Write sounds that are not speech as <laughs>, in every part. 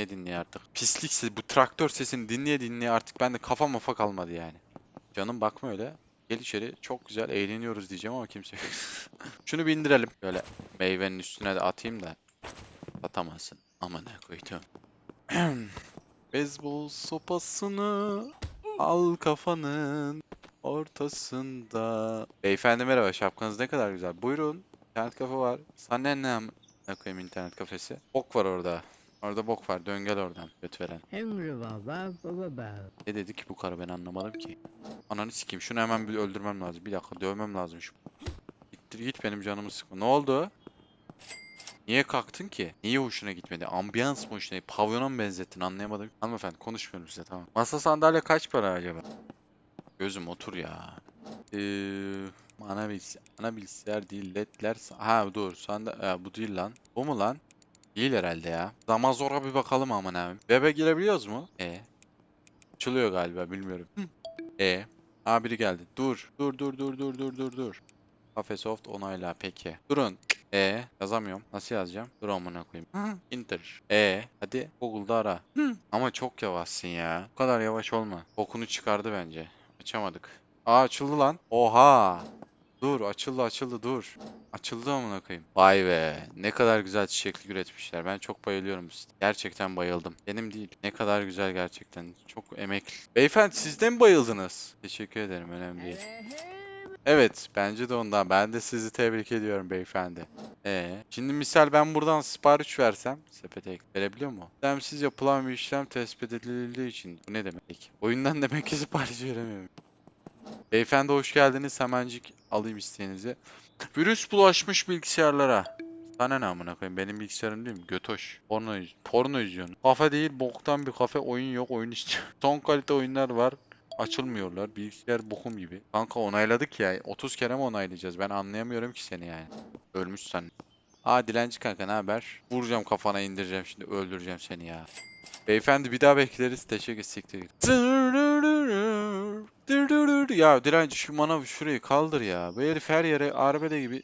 Ne dinleye artık. Pislik sesi, bu traktör sesini dinleye dinleye artık bende kafa mafa kalmadı yani. Canım bakma öyle. Gel içeri çok güzel eğleniyoruz diyeceğim ama kimse yok. <laughs> Şunu bir indirelim. Böyle meyvenin üstüne de atayım da atamazsın. Aman ne koydum. <clears throat> Beyzbol sopasını al kafanın ortasında. Beyefendi merhaba şapkanız ne kadar güzel. Buyurun. İnternet kafe var. Sana ne koyayım internet kafesi? Bok var orada. Orada bok var. Dön gel oradan. Göt veren. Emri baba baba baba. Ne dedi ki bu karı ben anlamadım ki. Ananı sikeyim. Şunu hemen bir öldürmem lazım. Bir dakika dövmem lazım şu. Gittir git benim canımı sıkma. Ne oldu? Niye kalktın ki? Niye hoşuna gitmedi? Ambiyans mı hoşuna? Pavyona mı benzettin anlayamadım. Hanımefendi konuşmuyorum size tamam. Masa sandalye kaç para acaba? Gözüm otur ya. Eee... Ana bilgisayar, ana bilgisayar değil ledler. Ha dur sanda e, bu değil lan. Bu mu lan? Değil herhalde ya. Zamazora bir bakalım aman abi. Web'e girebiliyoruz mu? E. Açılıyor galiba bilmiyorum. E. Aa biri geldi. Dur. Dur dur dur dur dur dur dur. Cafe Soft onayla peki. Durun. E yazamıyorum. Nasıl yazacağım? Dur amına koyayım. Enter. E hadi Google'da ara. Ama çok yavaşsın ya. Bu kadar yavaş olma. Bokunu çıkardı bence. Açamadık. Aa açıldı lan. Oha. Dur açıldı açıldı dur. Açıldı amına koyayım. Vay be. Ne kadar güzel çiçeklik üretmişler. Ben çok bayılıyorum. Gerçekten bayıldım. Benim değil. Ne kadar güzel gerçekten. Çok emekli. Beyefendi siz de mi bayıldınız? Teşekkür ederim. Önemli değil. Evet, bence de ondan. Ben de sizi tebrik ediyorum beyefendi. Ee, şimdi misal ben buradan sipariş versem, sepete verebiliyor mu? Sistemsiz yapılan bir işlem tespit edildiği için. Bu ne demek? Oyundan <laughs> demek ki sipariş veremiyorum. Beyefendi hoş geldiniz. Hemencik alayım isteğinizi. Virüs bulaşmış bilgisayarlara. Sana ne amına koyayım? Benim bilgisayarım değil mi? Götoş. Porno, iz- porno izliyorsun. Kafe değil, boktan bir kafe. Oyun yok, oyun istiyor. <laughs> Son kalite oyunlar var. Açılmıyorlar. Bilgisayar bokum gibi. Kanka onayladık ya. 30 kere mi onaylayacağız? Ben anlayamıyorum ki seni yani. Ölmüşsen. Aa dilenci kanka ne haber? Vuracağım kafana indireceğim şimdi öldüreceğim seni ya. Beyefendi bir daha bekleriz. Teşekkür siktir. Git. Ya dilenci şu manav şurayı kaldır ya. Bu herif her yere arbede gibi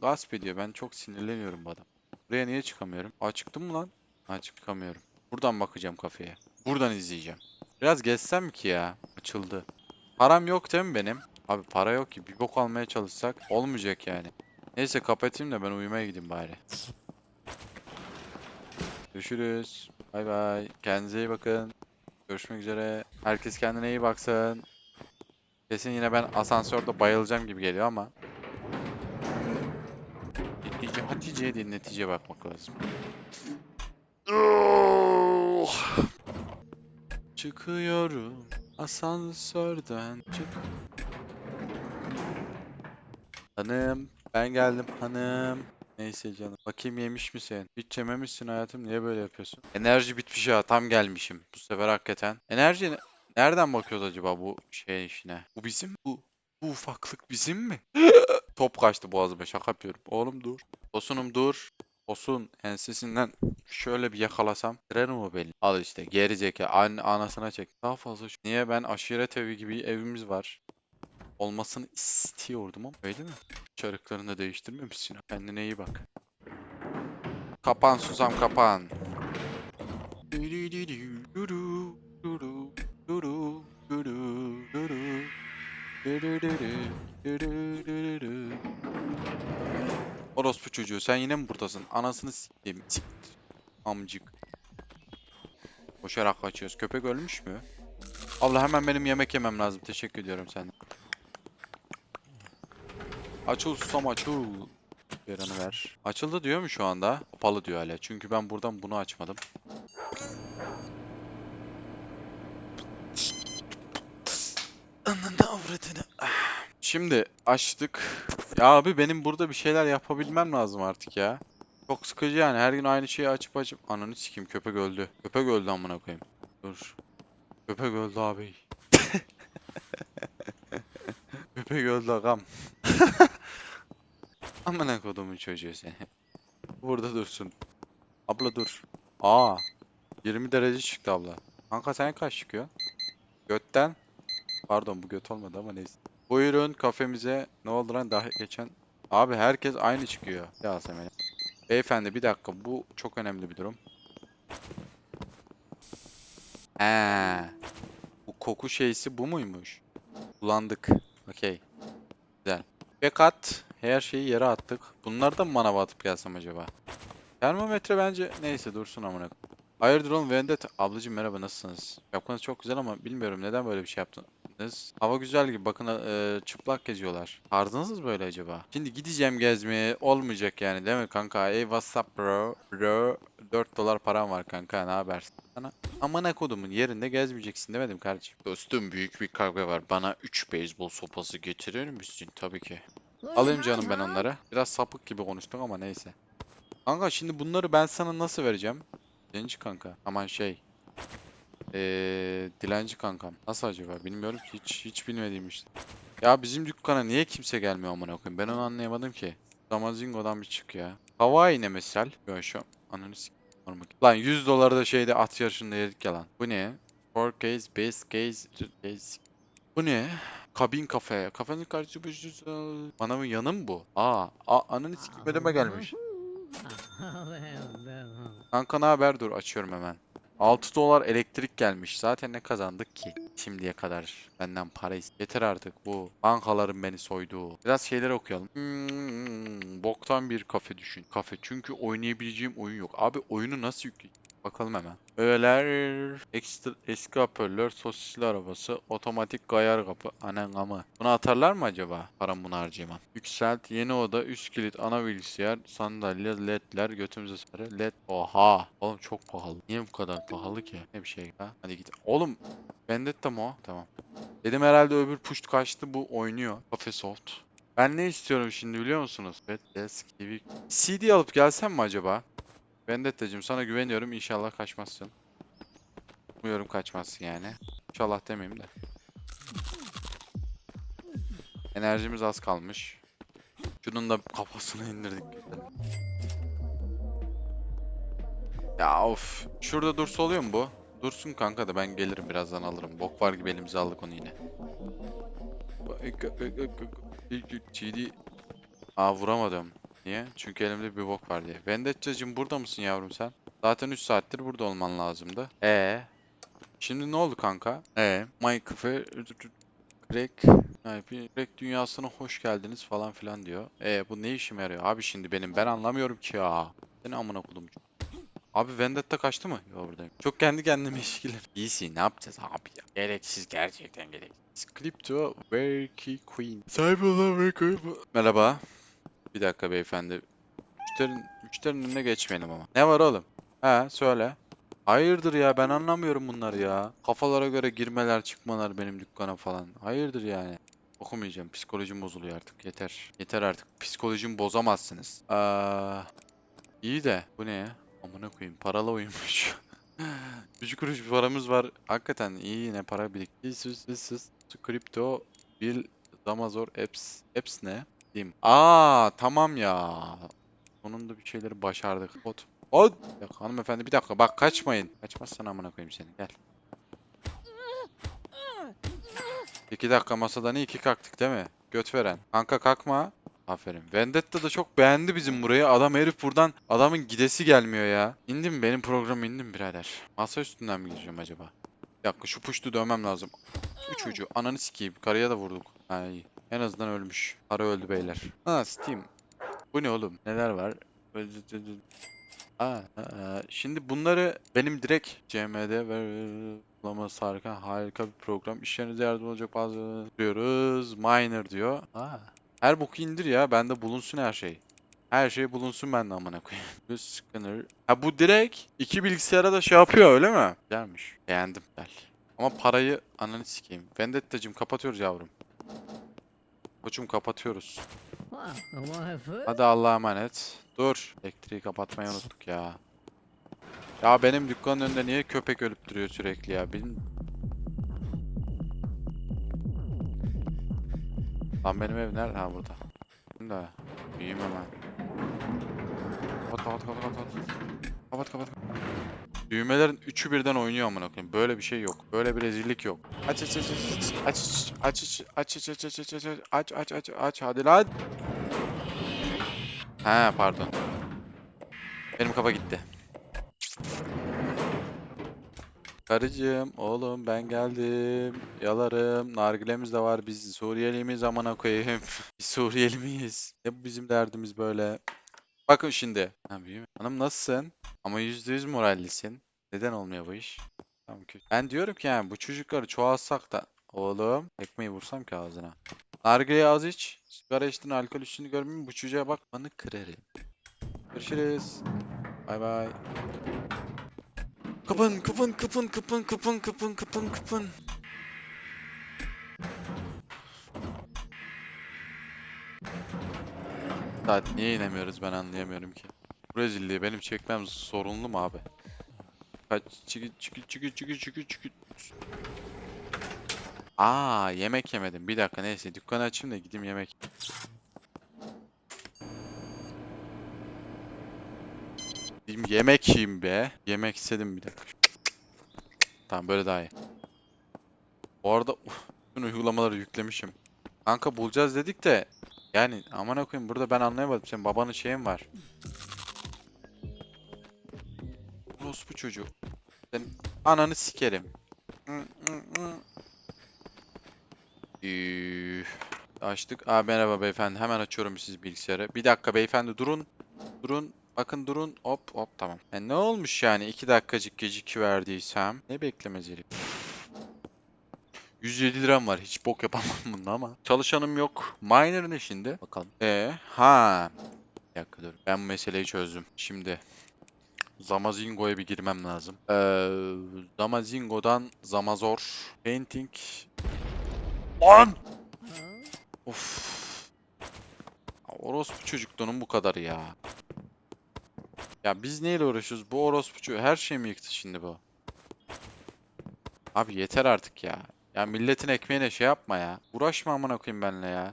gasp ediyor. Ben çok sinirleniyorum bu adam. Buraya niye çıkamıyorum? Aa çıktım mı lan? Ha çıkamıyorum. Buradan bakacağım kafeye. Buradan izleyeceğim. Biraz gezsem ki ya. Açıldı. Param yok değil mi benim? Abi para yok ki. Bir bok almaya çalışsak olmayacak yani. Neyse kapatayım da ben uyumaya gideyim bari. Görüşürüz. Bay bay. Kendinize iyi bakın. Görüşmek üzere. Herkes kendine iyi baksın. Kesin yine ben asansörde bayılacağım gibi geliyor ama. Netice, Hatice'ye değil neticeye bakmak lazım. Oh! Çıkıyorum asansörden çık. Hanım ben geldim hanım. Neyse canım. Bakayım yemiş misin? Hiç yememişsin hayatım. Niye böyle yapıyorsun? Enerji bitmiş ya. Tam gelmişim. Bu sefer hakikaten. Enerji ne- nereden bakıyoruz acaba bu şey işine? Bu bizim bu. Bu ufaklık bizim mi? <gasps> Top kaçtı boğazıma. Şaka yapıyorum. Oğlum dur. Tosunum dur. Tosun ensesinden şöyle bir yakalasam. Tren o belli. Al işte geri zeka. An anasına çek. Daha fazla Niye ben aşiret evi gibi evimiz var. Olmasını istiyordum ama öyle mi? Çarıklarını da değiştirmemişsin. Kendine iyi bak. Kapan susam kapan. Orospu çocuğu sen yine mi buradasın? Anasını. Siktir. Amcık. Koşarak kaçıyoruz. Köpek ölmüş mü? Abla hemen benim yemek yemem lazım. Teşekkür ediyorum senden. Açıl susam açıl. Yaranı ver. Açıldı diyor mu şu anda? Kapalı diyor hala. Çünkü ben buradan bunu açmadım. Ananı avradını. Şimdi açtık. Ya abi benim burada bir şeyler yapabilmem lazım artık ya. Çok sıkıcı yani. Her gün aynı şeyi açıp açıp. Ananı sikeyim köpek öldü. Köpek öldü amına koyayım. Dur. Köpek öldü abi. <laughs> köpek öldü agam. <laughs> Amına kodumun çocuğu seni. <laughs> Burada dursun. Abla dur. Aa. 20 derece çıktı abla. Kanka sen kaç çıkıyor? Götten. Pardon bu göt olmadı ama neyse. Buyurun kafemize. Ne oldu lan daha geçen. Abi herkes aynı çıkıyor. Ya Semih. Beyefendi bir dakika bu çok önemli bir durum. He. Bu koku şeysi bu muymuş? Kullandık. Okey. Güzel. Bekat. Her şeyi yere attık. Bunları da mı manava atıp gelsem acaba? Termometre bence neyse dursun amına. Hayırdır oğlum Vendetta? Ablacım merhaba nasılsınız? Yapmanız çok güzel ama bilmiyorum neden böyle bir şey yaptınız. Hava güzel gibi bakın e, çıplak geziyorlar. Tarzınız böyle acaba? Şimdi gideceğim gezmeye olmayacak yani değil mi kanka? Ey what's up bro? Bro 4 dolar param var kanka ne haber? Sana amına kodumun yerinde gezmeyeceksin demedim kardeşim. Dostum büyük bir kavga var. Bana 3 beyzbol sopası getirir misin? Tabii ki. Alayım canım ben onları. Biraz sapık gibi konuştuk ama neyse. Kanka şimdi bunları ben sana nasıl vereceğim? Dilenci kanka. Aman şey. Eee dilenci kankam. Nasıl acaba? Bilmiyorum ki hiç hiç bilmediğim işte. Ya bizim dükkana niye kimse gelmiyor amına koyayım? Ben onu anlayamadım ki. Damazingo'dan bir çık ya. Hawaii ne misal? Yo şu ananı. Lan 100 doları da şeyde at yarışında yedik ya lan. Bu ne? 4 case, base case, case. Bu ne? Kabin kafe. Kafenin karşısı bu. Manavın yanı mı bu? Aa, a, ananı sikim gelmiş. <laughs> Kanka ne haber? Dur açıyorum hemen. 6 dolar elektrik gelmiş. Zaten ne kazandık ki şimdiye kadar benden para ist- Yeter artık bu bankaların beni soyduğu. Biraz şeyler okuyalım. Hmm, boktan bir kafe düşün. Kafe çünkü oynayabileceğim oyun yok. Abi oyunu nasıl yükleyeyim? Bakalım hemen. Öğeler, ekstra, eski hoparlör, sosisli arabası, otomatik gayar kapı, anan amı. Bunu atarlar mı acaba? Param bunu harcayamam. Yükselt, yeni oda, üst kilit, ana bilgisayar, sandalye, ledler, götümüze sarı, led. Oha! Oğlum çok pahalı. Niye bu kadar pahalı ki? Ne bir şey ha? Hadi git. Oğlum, Vendetta mı o? Tamam. Dedim herhalde öbür push kaçtı bu oynuyor. Cafe Soft. Ben ne istiyorum şimdi biliyor musunuz? Red Desk TV. CD alıp gelsem mi acaba? Vendetta'cığım sana güveniyorum. İnşallah kaçmazsın. Umuyorum kaçmazsın yani. İnşallah demeyeyim de. Enerjimiz az kalmış. Şunun da kafasını indirdik. Ya of. Şurada dursa oluyor mu bu? Dursun kanka da ben gelirim birazdan alırım. Bok var gibi elimize aldık onu yine. CD. Aa vuramadım. Niye? Çünkü elimde bir bok var diye. Vendetta'cığım burada mısın yavrum sen? Zaten 3 saattir burada olman lazımdı. E Şimdi ne oldu kanka? E My Cafe Crack IP Crack dünyasına hoş geldiniz falan filan diyor. E bu ne işime yarıyor? Abi şimdi benim ben anlamıyorum ki ya. Seni amına kodum. Abi Vendetta kaçtı mı? Yok buradayım. Çok kendi kendime işkiler. <laughs> İyisi ne yapacağız abi ya? Gereksiz gerçekten gereksiz. Crypto Verky Queen. Sahibi olan Verky Merhaba. Bir dakika beyefendi. Müşterinin, müşterinin önüne geçmeyelim ama. Ne var oğlum? He söyle. Hayırdır ya ben anlamıyorum bunları ya. Kafalara göre girmeler çıkmalar benim dükkana falan. Hayırdır yani. Okumayacağım. Psikolojim bozuluyor artık. Yeter. Yeter artık. Psikolojimi bozamazsınız. Aa, iyi de. Bu ne ya? Amına koyayım. Paralı oyunmuş. <laughs> 3 kuruş bir paramız var. Hakikaten iyi yine para birikti. Sus sus sus. Kripto. Bir Zamazor Apps. Apps ne? Diyeyim. Aa tamam ya. Sonunda bir şeyleri başardık. Hot. Hot. Hanımefendi bir dakika bak kaçmayın. Kaçmazsan amına koyayım seni. Gel. İki dakika masadan iyi iki kalktık değil mi? Göt veren. Kanka kalkma. Aferin. Vendetta da çok beğendi bizim burayı. Adam herif buradan adamın gidesi gelmiyor ya. İndim benim program indim birader. Masa üstünden mi gireceğim acaba? Dakika şu puştu dövmem lazım. Bu çocuğu ananı sikeyim. Karıya da vurduk. Ha iyi. En azından ölmüş. Karı öldü beyler. Ha Steam. Bu ne oğlum? Neler var? Aa, şimdi bunları benim direkt CMD ve uygulaması harika, harika bir program. İşlerinize yardım olacak bazı diyoruz. Miner diyor. Aa, her boku indir ya. Bende bulunsun her şey. Her şey bulunsun bende amına koyayım. <laughs> Bu scanner. Ha bu direkt iki bilgisayara da şey yapıyor öyle mi? Güzelmiş. Beğendim. Güzel. Ama parayı ananı sikeyim. Vendetta'cım kapatıyoruz yavrum. Koçum kapatıyoruz. Hadi Allah'a emanet. Dur. Elektriği kapatmayı unuttuk ya. Ya benim dükkanın önünde niye köpek ölüp duruyor sürekli ya? Benim... Lan benim ev nerede? Ha burada. Şimdi büyüyeyim hemen. Kapat kapat kapat kapat. Kapat kapat. Düğmelerin üçü birden oynuyor amına koyayım. Böyle bir şey yok. Böyle bir rezillik yok. Aç aç aç aç aç aç aç aç aç aç aç aç aç aç aç aç aç hadi lan. He pardon. Benim kafa gitti. Karıcığım, oğlum ben geldim. Yalarım. Nargilemiz de var. Biz Suriyeli miyiz amına koyayım? Biz Suriyeli miyiz? Ne bu bizim derdimiz böyle? Bakın şimdi. Ha? Hanım nasılsın? Ama yüzde yüz morallisin. Neden olmuyor bu iş? Tamam kötü. Ben diyorum ki yani bu çocukları çoğaltsak da oğlum ekmeği vursam ki ağzına. Nargileyi az iç. Sigara içtin alkol içtiğini görmeyeyim. Bu çocuğa bak bana kırarım. Görüşürüz. Bay bay. Kıpın kıpın kıpın kıpın kıpın kıpın kıpın kıpın. Saat niye inemiyoruz ben anlayamıyorum ki. Bu rezilliği benim çekmem sorunlu mu abi? Kaç çıkı çıkı çıkı çıkı çıkı çıkı. Aa yemek yemedim. Bir dakika neyse dükkanı açayım da gideyim yemek. Gideyim yemek yiyeyim be. Yemek istedim bir dakika. Tamam böyle daha iyi. Bu arada bütün uygulamaları yüklemişim. Kanka bulacağız dedik de yani aman koyayım burada ben anlayamadım. Senin babanın şeyin var. bu çocuğu. Sen ananı sikerim. Açtık. Aa, merhaba beyefendi. Hemen açıyorum siz bilgisayarı. Bir dakika beyefendi durun. Durun. Bakın durun. Hop hop tamam. E, ne olmuş yani? iki dakikacık geciki verdiysem. Ne beklemezeli. 107 liram var. Hiç bok yapamam <laughs> bunda ama. Çalışanım yok. Miner ne şimdi? Bakalım. E ha. Bir dakika dur. Ben bu meseleyi çözdüm. Şimdi Zamazingo'ya bir girmem lazım. Ee, Zamazingo'dan Zamazor. Painting. Lan! Of. Orospu çocukluğunun bu kadarı ya. Ya biz neyle uğraşıyoruz? Bu orospu çocuğu her şeyi mi yıktı şimdi bu? Abi yeter artık ya. Ya milletin ekmeğine şey yapma ya. Uğraşma amına koyayım benimle ya.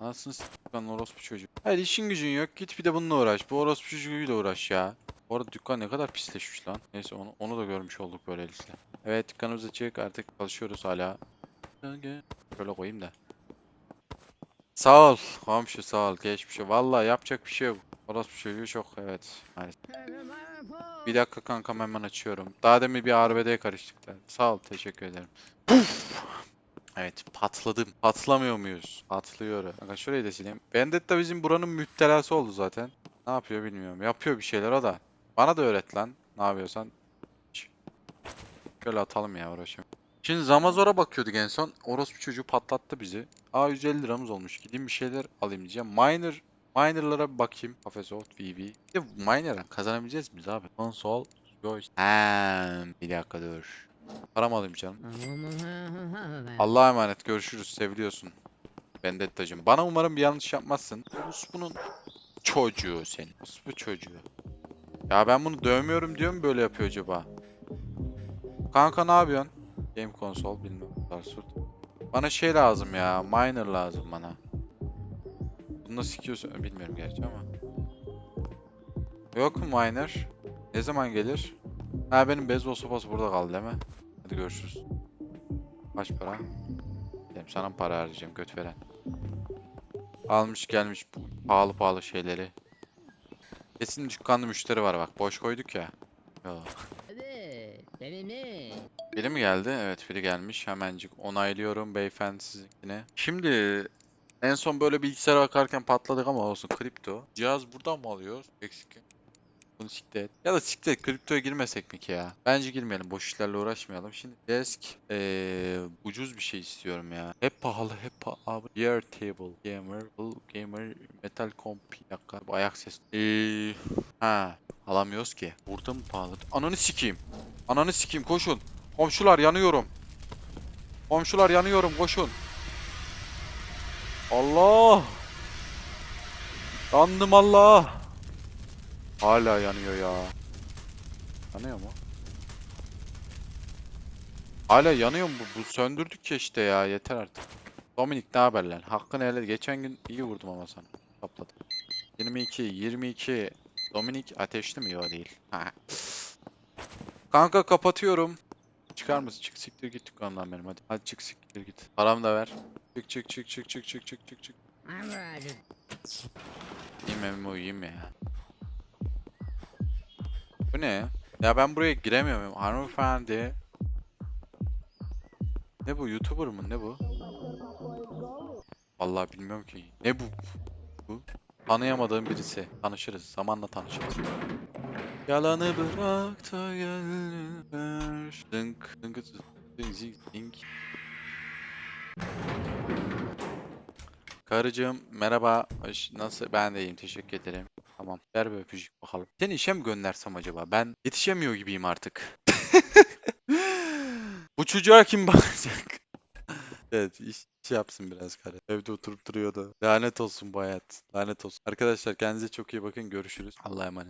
Anasını s**kan orospu çocuğu. Hayır işin gücün yok. Git bir de bununla uğraş. Bu orospu çocuğuyla uğraş ya. Bu arada dükkan ne kadar pisleşmiş lan. Neyse onu, onu da görmüş olduk böylelikle. Evet dükkanımız açık. Artık çalışıyoruz hala. Şöyle koyayım da. Sağ ol. Komşu sağ ol. Geçmiş. Vallahi yapacak bir şey yok. Orospu çocuğu çok evet. Maalesef. Bir dakika kankam hemen açıyorum. Daha demin bir arbedeye karıştık da. Sağ ol teşekkür ederim. Evet patladım. Patlamıyor muyuz? Patlıyor. Kanka şurayı da sileyim. Vendetta bizim buranın müptelası oldu zaten. Ne yapıyor bilmiyorum. Yapıyor bir şeyler o da. Bana da öğret lan. Ne yapıyorsan. Şöyle atalım ya uğraşıyorum. Şimdi Zamazor'a bakıyorduk en son. Orospu çocuğu patlattı bizi. Aa 150 liramız olmuş. Gideyim bir şeyler alayım diyeceğim. Miner Miner'lara bir bakayım. Kafesoft, VV. Bir de Miner'a kazanabileceğiz miyiz abi? Console, Joystick. Ha, bir dakika dur. Param alayım canım. Allah'a emanet görüşürüz seviliyorsun. Vendettacım. Bana umarım bir yanlış yapmazsın. bunun çocuğu senin. bu çocuğu. Ya ben bunu dövmüyorum diyor mu böyle yapıyor acaba? Kanka ne yapıyorsun? Game console bilmem. Bana şey lazım ya. Miner lazım bana. Bunu sikiyorsun bilmiyorum gerçi ama. Yok mu miner? Ne zaman gelir? Ha benim beyzbol sopası burada kaldı değil mi? Hadi görüşürüz. Kaç para? Benim sana para harcayacağım göt veren. Almış gelmiş bu pahalı pahalı şeyleri. Kesin dükkanda müşteri var bak boş koyduk ya. Yo. Biri mi geldi? Evet biri gelmiş. Hemencik onaylıyorum beyefendi sizinkine. Şimdi en son böyle bilgisayara bakarken patladık ama olsun kripto. Cihaz buradan mı alıyoruz? Eksik. Bunu siktir et. Ya da siktir et. Kriptoya girmesek mi ki ya? Bence girmeyelim. Boş işlerle uğraşmayalım. Şimdi desk ee, ucuz bir şey istiyorum ya. Hep pahalı hep pahalı. Gear table. Gamer. Gamer. Metal comp. Dakika. Ayak sesi. Eee. Ha. Alamıyoruz ki. Burada mı pahalı? Ananı sikeyim. Ananı sikeyim koşun. Komşular yanıyorum. Komşular yanıyorum koşun. Allah. Yandım Allah. Hala yanıyor ya. Yanıyor mu? Hala yanıyor mu? Bu, bu söndürdük ya işte ya yeter artık. Dominik ne haber lan? Hakkını helal. Geçen gün iyi vurdum ama sana. Topladım. 22, 22. Dominik ateşli mi? Yok değil. Kanka kapatıyorum. Çıkar mısın? Çık siktir git dükkandan benim hadi. Hadi çık siktir git. Param da ver. Çık çık çık çık çık çık çık çık çık. Yiyeyim evime uyuyayım ya. Bu ne? Ya ben buraya giremiyorum hanımefendi. Ne bu YouTuber mı ne bu? Vallahi bilmiyorum ki. Ne bu? Bu tanıyamadığım birisi. Tanışırız. Zamanla tanışırız. Yalanı bırak da gel. Dınk dınk dınk zing. Karıcığım merhaba. Nasıl? Ben de iyiyim. Teşekkür ederim. Tamam. Ver bir öpücük bakalım. Seni işe mi göndersem acaba? Ben yetişemiyor gibiyim artık. <laughs> Bu çocuğa kim bakacak? <laughs> Evet iş, iş yapsın biraz kare. Evde oturup duruyordu. Lanet olsun bu hayat. Lanet olsun. Arkadaşlar kendinize çok iyi bakın. Görüşürüz. Allah'a emanet.